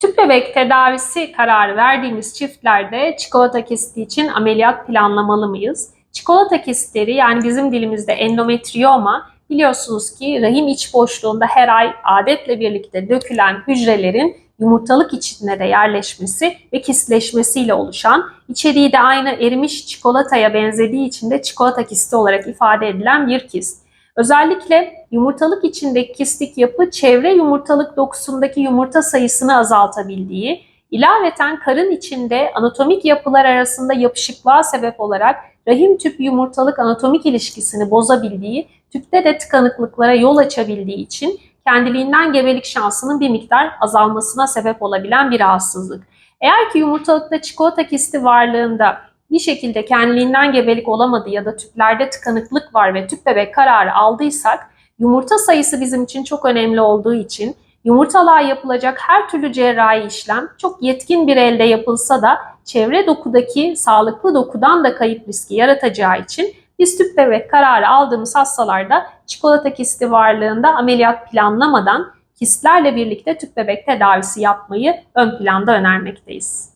Tüp bebek tedavisi kararı verdiğimiz çiftlerde çikolata kisti için ameliyat planlamalı mıyız? Çikolata kistleri yani bizim dilimizde endometriyoma biliyorsunuz ki rahim iç boşluğunda her ay adetle birlikte dökülen hücrelerin yumurtalık içine de yerleşmesi ve kistleşmesiyle oluşan, içeriği de aynı erimiş çikolataya benzediği için de çikolata kisti olarak ifade edilen bir kist. Özellikle yumurtalık içindeki kistik yapı çevre yumurtalık dokusundaki yumurta sayısını azaltabildiği, ilaveten karın içinde anatomik yapılar arasında yapışıklığa sebep olarak rahim tüp yumurtalık anatomik ilişkisini bozabildiği, tüpte de tıkanıklıklara yol açabildiği için kendiliğinden gebelik şansının bir miktar azalmasına sebep olabilen bir rahatsızlık. Eğer ki yumurtalıkta çikolata kisti varlığında bir şekilde kendiliğinden gebelik olamadı ya da tüplerde tıkanıklık var ve tüp bebek kararı aldıysak yumurta sayısı bizim için çok önemli olduğu için yumurtalığa yapılacak her türlü cerrahi işlem çok yetkin bir elde yapılsa da çevre dokudaki sağlıklı dokudan da kayıp riski yaratacağı için biz tüp bebek kararı aldığımız hastalarda çikolata kisti varlığında ameliyat planlamadan kistlerle birlikte tüp bebek tedavisi yapmayı ön planda önermekteyiz.